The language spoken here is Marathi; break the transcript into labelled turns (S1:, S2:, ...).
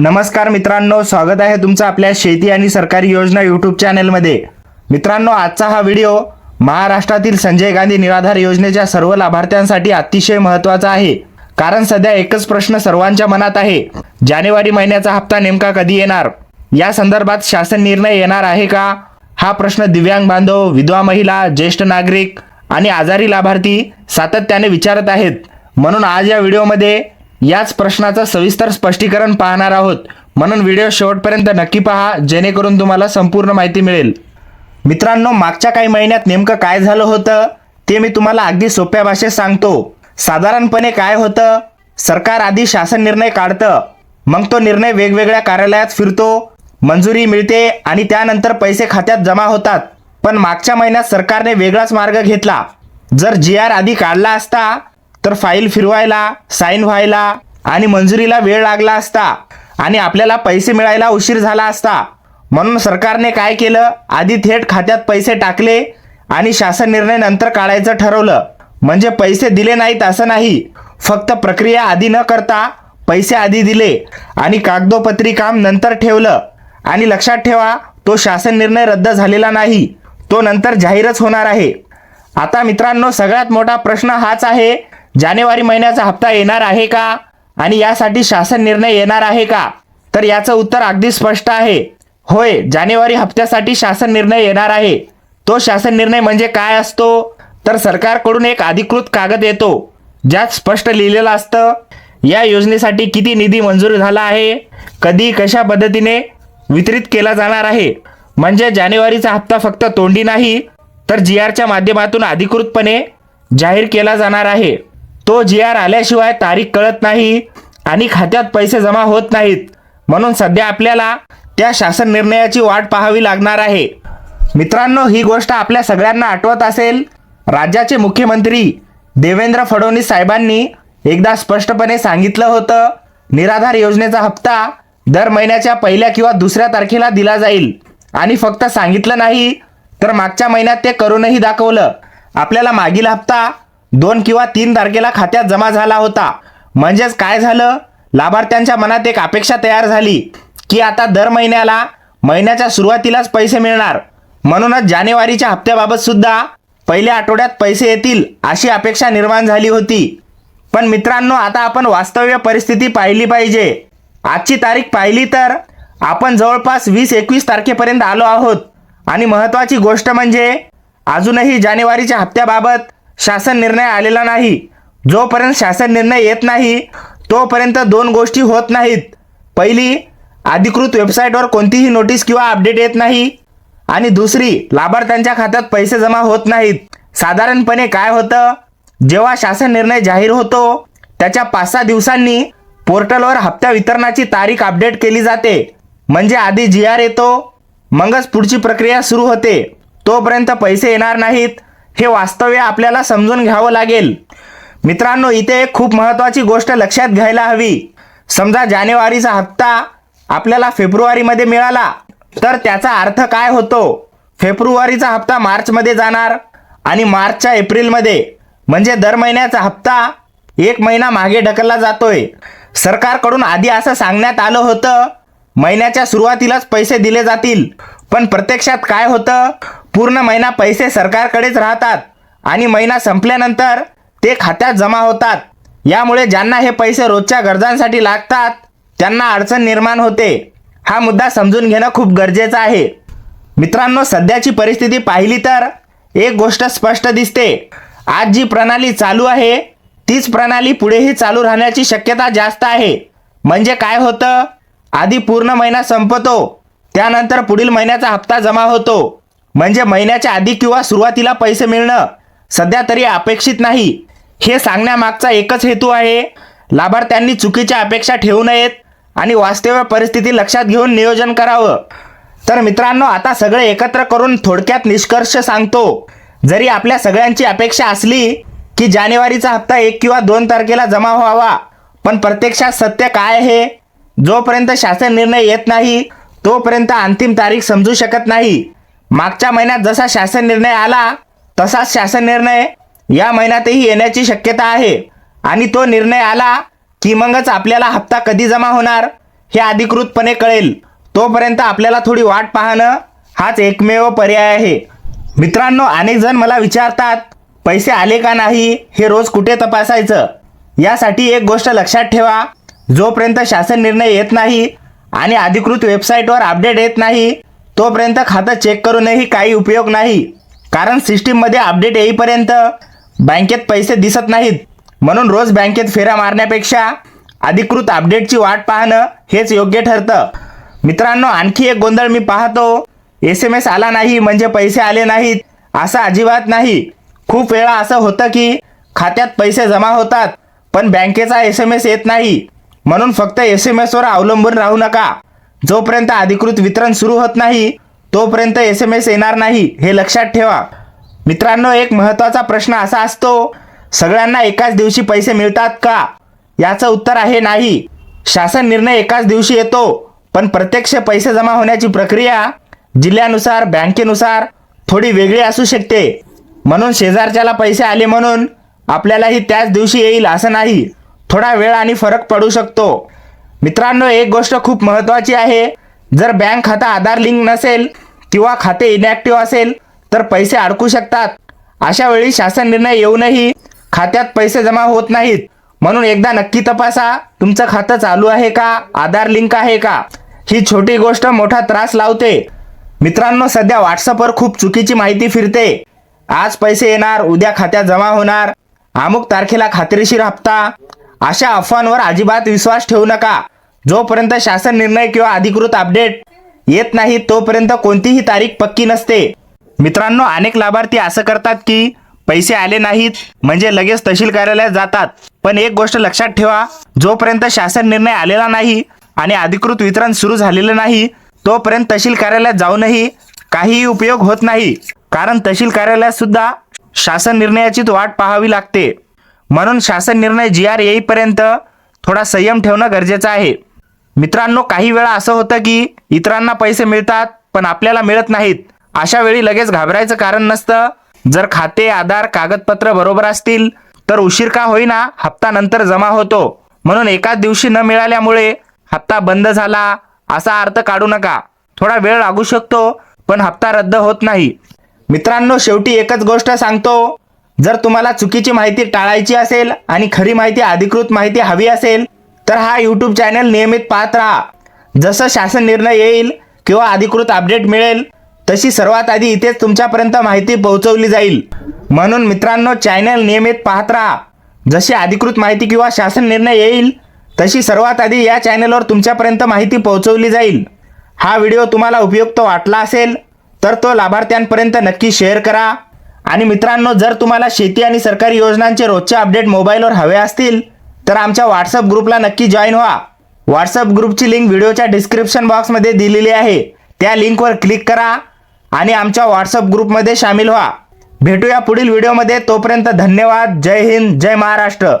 S1: नमस्कार मित्रांनो स्वागत आहे तुमचं आपल्या शेती आणि सरकारी योजना यूट्यूब चॅनलमध्ये मित्रांनो आजचा हा व्हिडिओ महाराष्ट्रातील संजय गांधी निराधार योजनेच्या सर्व लाभार्थ्यांसाठी अतिशय महत्त्वाचा आहे. कारण सध्या एकच प्रश्न सर्वांच्या मनात आहे जानेवारी महिन्याचा हप्ता नेमका कधी येणार? या संदर्भात शासन निर्णय येणार आहे का? हा प्रश्न दिव्यांग बांधव विधवा महिला ज्येष्ठ नागरिक आणि आजारी लाभार्थी सातत्याने विचारत आहेत. म्हणून आज या व्हिडिओमध्ये याच प्रश्नाचं सविस्तर स्पष्टीकरण पाहणार आहोत. म्हणून व्हिडिओ शेवटपर्यंत नक्की पहा जेणेकरून तुम्हाला संपूर्ण माहिती मिळेल. मित्रांनो मागच्या काही महिन्यात नेमकं काय झालं होतं ते मी तुम्हाला अगदी सोप्या भाषेत सांगतो. साधारणपणे काय होतं सरकार आधी शासन निर्णय काढतं मग तो निर्णय वेगवेगळ्या कार्यालयात फिरतो मंजुरी मिळते आणि त्यानंतर पैसे खात्यात जमा होतात. पण मागच्या महिन्यात सरकारने वेगळाच मार्ग घेतला. जर जी आर आधी काढला असता तर फाईल फिरवायला साईन व्हायला आणि मंजुरीला वेळ लागला असता आणि आपल्याला पैसे मिळायला उशीर झाला असता. म्हणून सरकारने काय केलं? आधी थेट खात्यात पैसे टाकले आणि शासन निर्णय नंतर काढायचं ठरवलं. म्हणजे पैसे दिले नाहीत असं नाही. फक्त प्रक्रिया आधी न करता पैसे आधी दिले आणि कागदोपत्री काम नंतर ठेवलं. आणि लक्षात ठेवा तो शासन निर्णय रद्द झालेला नाही. तो नंतर जाहीरच होणार आहे. आता मित्रांनो सगळ्यात मोठा प्रश्न हाच आहे जानेवारी महिन्याचा हप्ता येणार आहे का? आणि यासाठी शासन निर्णय येणार आहे का? तर याचं उत्तर अगदी स्पष्ट आहे. होय जानेवारी हप्त्यासाठी शासन निर्णय येणार आहे. तो शासन निर्णय म्हणजे काय असतो? तर सरकारकडून एक अधिकृत कागद येतो ज्यात स्पष्ट लिहिलेलं असतं या योजनेसाठी किती निधी मंजूर झाला आहे? कधी कशा पद्धतीने वितरित केला जाणार आहे? म्हणजे जानेवारीचा हप्ता फक्त तोंडी नाही तर जी आरच्या माध्यमातून अधिकृतपणे जाहीर केला जाणार आहे. तो जी आर आल्याशिवाय तारीख कळत नाही आणि खात्यात पैसे जमा होत नाहीत. म्हणून सध्या आपल्याला त्या शासन निर्णयाची वाट पाहावी लागणार आहे. मित्रांनो ही गोष्ट आपल्या सगळ्यांना आठवत असेल राज्याचे मुख्यमंत्री देवेंद्र फडणवीस साहेबांनी एकदा स्पष्टपणे सांगितलं होतं निराधार योजनेचा हप्ता दर महिन्याच्या पहिल्या किंवा दुसऱ्या तारखेला दिला जाईल. आणि फक्त सांगितलं नाही तर मागच्या महिन्यात ते करूनही दाखवलं. आपल्याला मागील हप्ता दोन किंवा तीन तारखेला खात्यात जमा झाला होता. म्हणजेच काय झालं? लाभार्थ्यांच्या मनात एक अपेक्षा तयार झाली की आता दर महिन्याला महिन्याच्या सुरुवातीलाच पैसे मिळणार. म्हणूनच जानेवारीच्या हप्त्याबाबत सुद्धा पहिल्या आठवड्यात पैसे येतील अशी अपेक्षा निर्माण झाली होती. पण मित्रांनो आता आपण वास्तव्य परिस्थिती पाहिली पाहिजे. आजची तारीख पाहिली तर आपण जवळपास वीस एकवीस तारखेपर्यंत आलो आहोत. आणि महत्त्वाची गोष्ट म्हणजे अजूनही जानेवारीच्या हप्त्याबाबत शासन निर्णय आलेला नाही. जोपर्यंत शासन निर्णय येत नाही तोपर्यंत दोन गोष्टी होत नाहीत. पहिली अधिकृत वेबसाईटवर कोणतीही नोटीस किंवा अपडेट येत नाही. आणि दुसरी लाभार्थ्यांच्या खात्यात पैसे जमा होत नाहीत. साधारणपणे काय होतं? जेव्हा शासन निर्णय जाहीर होतो त्याच्या पाच सहा दिवसांनी पोर्टलवर हप्त्या वितरणाची तारीख अपडेट केली जाते. म्हणजे आधी जी आर येतो मगच पुढची प्रक्रिया सुरू होते. तोपर्यंत पैसे येणार नाहीत. हे वास्तव्य आपल्याला समजून घ्यावं लागेल. मित्रांनो इथे एक खूप महत्त्वाची गोष्ट लक्षात घ्यायला हवी. समजा जानेवारीचा हप्ता आपल्याला फेब्रुवारीमध्ये मिळाला तर त्याचा अर्थ काय होतो? फेब्रुवारीचा हप्ता मार्चमध्ये जाणार आणि मार्चच्या एप्रिलमध्ये म्हणजे दर महिन्याचा हप्ता एक महिना मागे ढकलला जातोय. सरकारकडून आधी असं सांगण्यात आलं होतं महिन्याच्या सुरुवातीलाच पैसे दिले जातील. पण प्रत्यक्षात काय होतं? पूर्ण महिना पैसे सरकारकडेच राहतात आणि महिना संपल्यानंतर ते खात्यात जमा होतात. यामुळे ज्यांना हे पैसे रोजच्या गरजांसाठी लागतात त्यांना अडचण निर्माण होते. हा मुद्दा समजून घेणं खूप गरजेचं आहे. मित्रांनो सध्याची परिस्थिती पाहिली तर एक गोष्ट स्पष्ट दिसते. आज जी प्रणाली चालू आहे तीच प्रणाली पुढेही चालू राहण्याची शक्यता जास्त आहे. म्हणजे काय होतं? आधी पूर्ण महिना संपतो त्यानंतर पुढील महिन्याचा हप्ता जमा होतो. म्हणजे महिन्याच्या आधी किंवा सुरुवातीला पैसे मिळणं. सध्या तरी अपेक्षित नाही. हे सांगण्यामागचा एकच हेतू आहे. लाभार्थ्यांनी चुकीच्या अपेक्षा ठेवू नयेत आणि वास्तव्य परिस्थिती लक्षात घेऊन नियोजन करावं. तर मित्रांनो आता सगळे एकत्र करून थोडक्यात निष्कर्ष सांगतो. जरी आपल्या सगळ्यांची अपेक्षा असली की जानेवारीचा हप्ता एक किंवा दोन तारखेला जमा व्हावा पण प्रत्यक्षात सत्य काय आहे? जोपर्यंत शासन निर्णय येत नाही तोपर्यंत अंतिम तारीख समजू शकत नाही. मागच्या महिन्यात जसा शासन निर्णय आला तसाच शासन निर्णय या महिन्यातही येण्याची शक्यता आहे. आणि तो निर्णय आला की मगच आपल्याला हप्ता कधी जमा होणार हे अधिकृतपणे कळेल. तोपर्यंत आपल्याला थोडी वाट पाहणं हाच एकमेव पर्याय आहे. मित्रांनो अनेक जण मला विचारतात पैसे आले का नाही हे रोज कुठे तपासायचं? यासाठी एक गोष्ट लक्षात ठेवा जोपर्यंत शासन निर्णय येत नाही आणि अधिकृत वेबसाईटवर अपडेट येत नाही तोपर्यंत खातं चेक करूनही काही उपयोग नाही. कारण सिस्टीममध्ये अपडेट येईपर्यंत बँकेत पैसे दिसत नाहीत. म्हणून रोज बँकेत फेऱ्या मारण्यापेक्षा अधिकृत अपडेटची वाट पाहणं हेच योग्य ठरतं. मित्रांनो आणखी एक गोंधळ मी पाहतो. एस एम एस आला नाही म्हणजे पैसे आले नाहीत असं अजिबात नाही. खूप वेळा असं होतं की खात्यात पैसे जमा होतात पण बँकेचा एस एम एस येत नाही. म्हणून फक्त एस एम एसवर अवलंबून राहू नका. जोपर्यंत अधिकृत वितरण सुरू होत नाही तोपर्यंत एस एम एस येणार नाही हे लक्षात ठेवा. मित्रांनो एक महत्त्वाचा प्रश्न असा असतो सगळ्यांना एकाच दिवशी पैसे मिळतात का? याचं उत्तर आहे नाही. शासन निर्णय एकाच दिवशी येतो पण प्रत्यक्ष पैसे जमा होण्याची प्रक्रिया जिल्ह्यानुसार बँकेनुसार थोडी वेगळी असू शकते. म्हणून शेजारच्याला पैसे आले म्हणून आपल्यालाही त्याच दिवशी येईल असं नाही. थोडा वेळ आणि फरक पडू शकतो. मित्रांनो एक गोष्ट खूप महत्त्वाची आहे. जर बँक खाता आधार लिंक नसेल किंवा खाते इनॅक्टिव्ह असेल तर पैसे अडकू शकतात. अशा वेळी शासन निर्णय येऊनही खात्यात पैसे जमा होत नाहीत. म्हणून एकदा नक्की तपासा तुमचं खातं चालू आहे का? आधार लिंक आहे का? ही छोटी गोष्ट मोठा त्रास लावते. मित्रांनो सध्या व्हॉट्सअपवर खूप चुकीची माहिती फिरते. आज पैसे येणार उद्या खात्यात जमा होणार. अमुक तारखेला खात्रीशीर हप्ता. अशा अफवांवर अजिबात विश्वास ठेवू नका. जोपर्यंत शासन निर्णय किंवा अधिकृत अपडेट येत नाही तोपर्यंत कोणतीही तारीख पक्की नसते. मित्रांनो अनेक लाभार्थी असं करतात की पैसे आले नाहीत म्हणजे लगेच तहसील कार्यालयात जातात. पण एक गोष्ट लक्षात ठेवा जोपर्यंत शासन निर्णय आलेला नाही आणि अधिकृत वितरण सुरू झालेलं नाही तोपर्यंत तहसील कार्यालयात जाऊनही काहीही उपयोग होत नाही. कारण तहसील कार्यालयात सुद्धा शासन निर्णयाचीच वाट पाहावी लागते. म्हणून शासन निर्णय जी आर येईपर्यंत थोडा संयम ठेवणं गरजेचं आहे. मित्रांनो काही वेळा असं होतं की इतरांना पैसे मिळतात पण आपल्याला मिळत नाहीत. अशा वेळी लगेच घाबरायचं कारण नसतं. जर खाते आधार कागदपत्र बरोबर असतील तर उशीर का होईना हप्ता नंतर जमा होतो. म्हणून एकाच दिवशी न मिळाल्यामुळे हप्ता बंद झाला असा अर्थ काढू नका. थोडा वेळ लागू शकतो पण हप्ता रद्द होत नाही. मित्रांनो शेवटी एकच गोष्ट सांगतो. जर तुम्हाला चुकीची माहिती टाळायची असेल आणि खरी माहिती अधिकृत माहिती हवी असेल तर हा यूट्यूब चॅनल नियमित पाहत राहा. जसं शासन निर्णय येईल किंवा अधिकृत अपडेट मिळेल तशी सर्वात आधी इथेच तुमच्यापर्यंत माहिती पोहोचवली जाईल. म्हणून मित्रांनो चॅनल नियमित पाहत राहा. जशी अधिकृत माहिती किंवा शासन निर्णय येईल तशी सर्वात आधी या चॅनलवर तुमच्यापर्यंत माहिती पोहोचवली जाईल. हा व्हिडिओ तुम्हाला उपयुक्त वाटला असेल तर तो लाभार्थ्यांपर्यंत नक्की शेअर करा. आणि मित्रांनो जर तुम्हाला शेती आणि सरकारी योजनांचे रोजचे अपडेट मोबाईलवर हवे असतील तर आमच्या व्हॉट्सअप ग्रुपला नक्की जॉईन व्हा. व्हॉट्सअप ग्रुपची लिंक व्हिडिओच्या डिस्क्रिप्शन बॉक्समध्ये दिलेली आहे. त्या लिंकवर क्लिक करा आणि आमच्या व्हॉट्सअप ग्रुपमध्ये सामील व्हा. भेटूया पुढील व्हिडिओमध्ये. तोपर्यंत धन्यवाद. जय हिंद जय महाराष्ट्र.